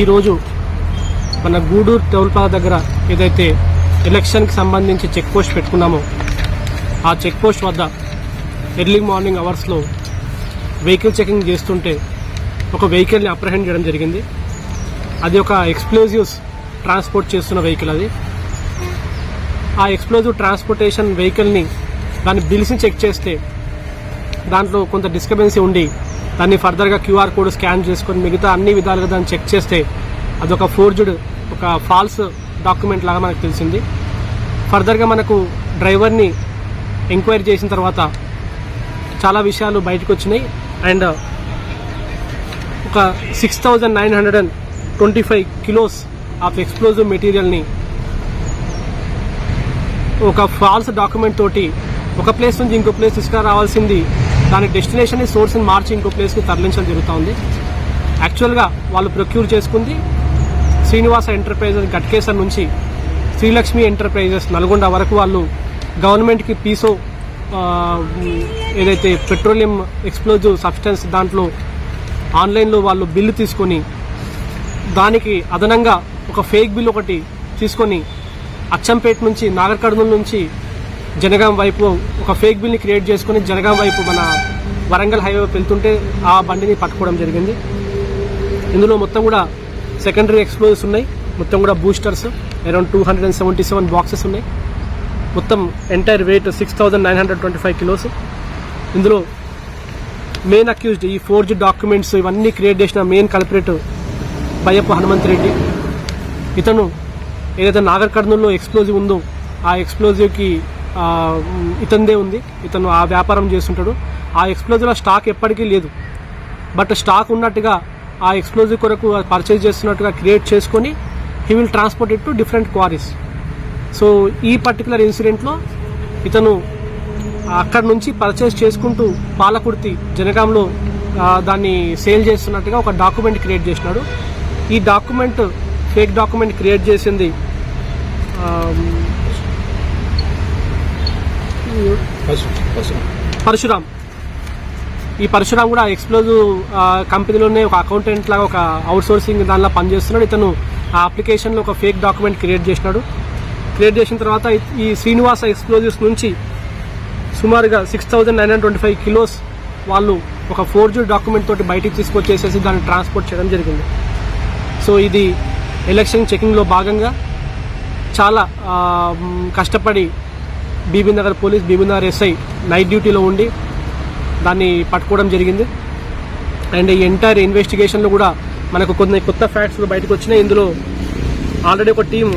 ఈరోజు మన గూడూరు టోల్పాల దగ్గర ఏదైతే ఎలక్షన్కి సంబంధించి చెక్ పోస్ట్ పెట్టుకున్నామో ఆ చెక్ పోస్ట్ వద్ద ఎర్లీ మార్నింగ్ అవర్స్లో వెహికల్ చెకింగ్ చేస్తుంటే ఒక వెహికల్ని అప్రహెండ్ చేయడం జరిగింది. అది ఒక ఎక్స్ప్లోజివ్స్ ట్రాన్స్పోర్ట్ చేస్తున్న వెహికల్ అది. ఆ ఎక్స్ప్లోజివ్ ట్రాన్స్పోర్టేషన్ వెహికల్ని దాని బిల్స్ని చెక్ చేస్తే దాంట్లో కొంత డిస్టర్బెన్సీ ఉండి దాన్ని ఫర్దర్గా క్యూఆర్ కోడ్ స్కాన్ చేసుకొని మిగతా అన్ని విధాలుగా దాన్ని చెక్ చేస్తే అదొక ఫోర్జ్డ్ ఒక ఫాల్స్ డాక్యుమెంట్ లాగా మనకు తెలిసింది. ఫర్దర్గా మనకు డ్రైవర్ని ఎంక్వైరీ చేసిన తర్వాత చాలా విషయాలు బయటకు వచ్చినాయి. అండ్ ఒక six thousand nine hundred and twenty five kilos of explosive మెటీరియల్ని ఒక ఫాల్స్ డాక్యుమెంట్ తోటి ఒక ప్లేస్ నుంచి ఇంకో ప్లేస్ తీసుకురావాల్సింది. దాని డెస్టినేషన్ సోర్స్ని మార్చి ఇంకో ప్లేస్కి తరలించడం జరుగుతూ ఉంది యాక్చువల్గా వాళ్ళు ప్రొక్యూర్ చేసుకుంది. శ్రీనివాస ఎంటర్ప్రైజెస్ గట్కేసర్ నుంచి శ్రీలక్ష్మి ఎంటర్ప్రైజెస్ నల్గొండ వరకు వాళ్ళు గవర్నమెంట్కి పీసో ఏదైతే పెట్రోలియం ఎక్స్ప్లోజివ్ సబ్స్టెన్స్ దాంట్లో ఆన్లైన్లో వాళ్ళు బిల్లు తీసుకొని దానికి అదనంగా ఒక ఫేక్ బిల్ ఒకటి తీసుకొని అచ్చంపేట నుంచి నాగర్కర్నూల్ నుంచి జనగాం వైపు ఒక ఫేక్ బిల్ని క్రియేట్ చేసుకొని జనగాం వైపు మన వరంగల్ హైవే వెళ్తుంటే ఆ బండిని పట్టుకోవడం జరిగింది. ఇందులో మొత్తం కూడా సెకండరీ ఎక్స్ప్లోజర్స్ ఉన్నాయి. మొత్తం కూడా boosters around two hundred and seventy seven boxes ఉన్నాయి. మొత్తం entire weight six thousand nine hundred twenty five kilos ఇందులో మెయిన్ అక్యూజ్డ్ ఈ ఫోర్జ్ డాక్యుమెంట్స్ ఇవన్నీ క్రియేట్ చేసిన మెయిన్ కల్పరేట్ బయ్యప్ప హనుమంత్ రెడ్డి. ఇతను ఏదైతే నాగర్ కర్నూలులో ఎక్స్ప్లోజివ్ ఉందో ఆ ఎక్స్ప్లోజివ్కి ఇతనిదే ఇతందే ఉంది. ఇతను ఆ వ్యాపారం చేస్తుంటాడు. ఆ ఎక్స్ప్లోజివ్లో స్టాక్ ఎప్పటికీ లేదు. బట్ స్టాక్ ఉన్నట్టుగా ఆ ఎక్స్ప్లోజివ్ కొరకు పర్చేజ్ చేస్తున్నట్టుగా క్రియేట్ చేసుకొని he will transport it to different quarries so ఈ పర్టికులర్ ఇన్సిడెంట్లో ఇతను అక్కడ నుంచి పర్చేస్ చేసుకుంటూ పాలకుర్తి జనగాంలో దాన్ని సేల్ చేస్తున్నట్టుగా ఒక డాక్యుమెంట్ క్రియేట్ చేసినాడు. ఈ డాక్యుమెంట్ ఫేక్ డాక్యుమెంట్ క్రియేట్ చేసింది పరశురామ్. ఈ పరశురామ్ కూడా ఎక్స్ప్లోజివ్ కంపెనీలోనే ఒక అకౌంటెంట్ లాగా ఒక అవుట్ సోర్సింగ్ దానిలో పనిచేస్తున్నాడు. ఇతను ఆ అప్లికేషన్లో ఒక ఫేక్ డాక్యుమెంట్ క్రియేట్ చేసినాడు. క్రియేట్ చేసిన తర్వాత ఈ శ్రీనివాస ఎక్స్ప్లోజివ్స్ నుంచి సుమారుగా six thousand nine hundred twenty five kilos వాళ్ళు ఒక ఫోర్జు డాక్యుమెంట్ తోటి బయటికి తీసుకొచ్చేసేసి దాన్ని ట్రాన్స్పోర్ట్ చేయడం జరిగింది. సో ఇది ఎలక్షన్ చెకింగ్లో భాగంగా చాలా కష్టపడి BB Nagar police BB Nagar SI night డ్యూటీలో ఉండి దాన్ని పట్టుకోవడం జరిగింది. అండ్ ఈ ఎంటైర్ ఇన్వెస్టిగేషన్లో కూడా మనకు కొన్ని కొత్త ఫ్యాక్ట్స్ బయటకు వచ్చినాయి. ఇందులో ఆల్రెడీ ఒక టీం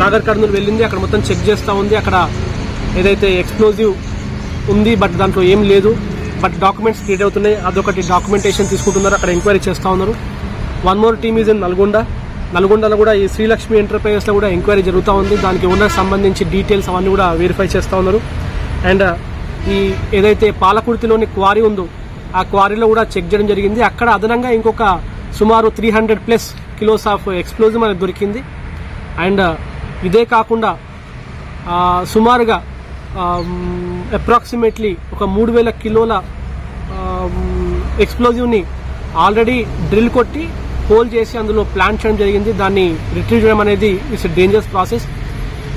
నాగర్ కర్నూలు వెళ్ళింది. అక్కడ మొత్తం చెక్ చేస్తూ ఉంది. అక్కడ ఏదైతే ఎక్స్ప్లోజివ్ ఉంది బట్ దాంట్లో ఏం లేదు. బట్ డాక్యుమెంట్స్ క్రియేట్ అవుతున్నాయి. అదొకటి డాక్యుమెంటేషన్ తీసుకుంటున్నారు. అక్కడ ఎంక్వైరీ చేస్తూ ఉన్నారు. One more team is in Nalgonda నల్గొండలో కూడా ఈ శ్రీలక్ష్మి ఎంటర్ప్రైజెస్లో కూడా ఎంక్వైరీ జరుగుతూ ఉంది. దానికి ఓనర్ సంబంధించి డీటెయిల్స్ అవన్నీ కూడా వెరిఫై చేస్తూ ఉన్నారు. అండ్ ఈ ఏదైతే పాలకుర్తిలోని క్వారీ ఉందో ఆ క్వారీలో కూడా చెక్ చేయడం జరిగింది. అక్కడ అదనంగా ఇంకొక సుమారు three hundred plus kilos of explosive మనకు దొరికింది. అండ్ ఇదే కాకుండా సుమారుగా అప్రాక్సిమేట్లీ ఒక మూడు వేల కిలోల ఎక్స్ప్లోజివ్ని ఆల్రెడీ డ్రిల్ కొట్టి హోల్ చేసి అందులో ప్లాంట్ చేయడం జరిగింది. దాన్ని రిట్రీవ్ చేయడం అనేది ఇట్స్ డేంజరస్ ప్రాసెస్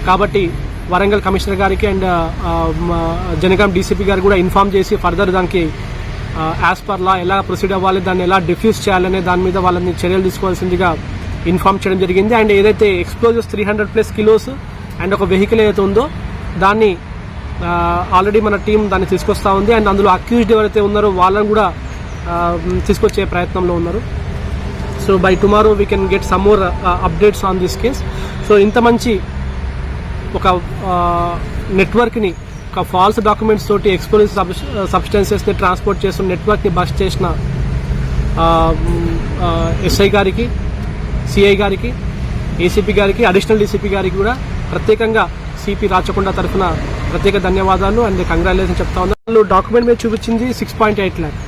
కాబట్టి వరంగల్ కమిషనర్ గారికి అండ్ జనగాం డీసీపీ గారికి కూడా ఇన్ఫార్మ్ చేసి ఫర్దర్ దానికి యాజ్ పర్ లా ఎలా ప్రొసీడ్ అవ్వాలి దాన్ని ఎలా డిఫ్యూజ్ చేయాలనే దాని మీద వాళ్ళని చర్యలు తీసుకోవాల్సిందిగా ఇన్ఫార్మ్ చేయడం జరిగింది. అండ్ ఏదైతే explosives three hundred plus kilos and ఒక వెహికల్ ఏదైతే ఉందో దాన్ని ఆల్రెడీ మన టీం దాన్ని తీసుకొస్తా ఉంది. అండ్ అందులో అక్యూజ్డ్ ఎవరైతే ఉన్నారో వాళ్ళని కూడా తీసుకొచ్చే ప్రయత్నంలో ఉన్నారు. So by tomorrow we can get some more updates on this case so ఇంత మంచి ఒక నెట్వర్క్ని ఒక ఫాల్స్ డాక్యుమెంట్స్ తోటి ఎక్స్ప్లోజివ్ సబ్స్టెన్సెస్ని ట్రాన్స్పోర్ట్ చేస్తున్న నెట్వర్క్ని బస్ట్ చేసిన ఎస్ఐ గారికి సిఐ గారికి ఏసీపీ గారికి అడిషనల్ డీసీపీ గారికి కూడా ప్రత్యేకంగా సిపి రాచకొండ తరఫున ప్రత్యేక ధన్యవాదాలు అండ్ కంగ్రాచులేషన్ చెప్తా ఉన్నారు వాళ్ళు డాక్యుమెంట్ మీద చూపించింది సిక్స్ పాయింట్ ఎయిట్ ల్యాక్.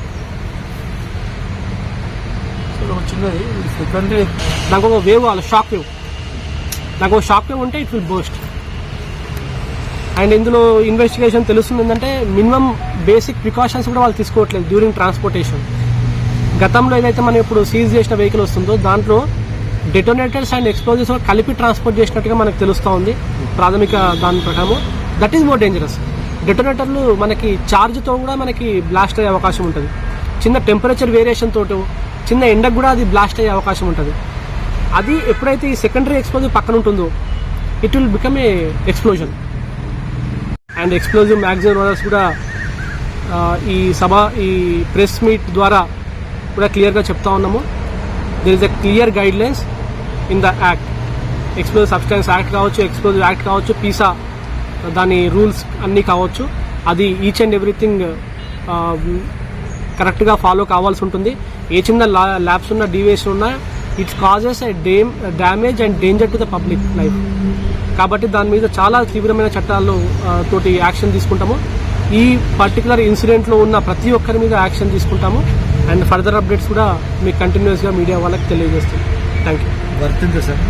నాకు ఒక వేవ్ వాళ్ళ షాక్ వేవ్. నాకు ఒక షాక్ వేవ్ ఉంటే ఇట్ విల్ బోస్ట్ అండ్ ఇందులో ఇన్వెస్టిగేషన్ తెలుస్తుంది ఏంటంటే మినిమం బేసిక్ ప్రికాషన్స్ కూడా వాళ్ళు తీసుకోవట్లేదు డ్యూరింగ్ ట్రాన్స్పోర్టేషన్ గతంలో ఏదైతే మనం ఇప్పుడు సీజ్ చేసిన వెహికల్ వస్తుందో దాంట్లో డెటోనేటర్స్ అండ్ ఎక్స్ప్లోజివ్స్ కలిపి ట్రాన్స్పోర్ట్ చేసినట్టుగా మనకు తెలుస్తూ ఉంది ప్రాథమిక దాని ప్రకారం దట్ ఈస్ మోర్ డేంజరస్ డెటోనేటర్లు మనకి ఛార్జ్తో కూడా మనకి బ్లాస్ట్ అయ్యే అవకాశం ఉంటుంది. చిన్న టెంపరేచర్ వేరియేషన్ తోటో చిన్న ఎండకు కూడా అది బ్లాస్ట్ అయ్యే అవకాశం ఉంటుంది. అది ఎప్పుడైతే ఈ సెకండరీ ఎక్స్ప్లోజివ్ పక్కన ఉంటుందో it will become a explosion and explosive magazine owners కూడా ఈ సభ ఈ ప్రెస్ మీట్ ద్వారా కూడా క్లియర్గా చెప్తా ఉన్నాము. There is a clear guidelines in the act explosive substance act కావచ్చు ఎక్స్ప్లోజివ్ యాక్ట్ కావచ్చు పీసా దాని రూల్స్ అన్నీ కావచ్చు. అది ఈచ్ అండ్ ఎవ్రీథింగ్ కరెక్ట్గా ఫాలో కావాల్సి ఉంటుంది. ఏ చిన్న ల్యాబ్స్ ఉన్న డీవియేషన్ ఉన్నా it's causes a dame damage and danger to the public life కాబట్టి దాని మీద చాలా తీవ్రమైన చట్టాల్లో తోటి యాక్షన్ తీసుకుంటాము. ఈ పర్టికులర్ ఇన్సిడెంట్లో ఉన్న ప్రతి ఒక్కరి మీద యాక్షన్ తీసుకుంటాము. అండ్ ఫర్దర్ అప్డేట్స్ కూడా మీకు కంటిన్యూస్గా మీడియా వాళ్ళకి తెలియజేస్తాం థ్యాంక్ యూ వర్తింది సార్.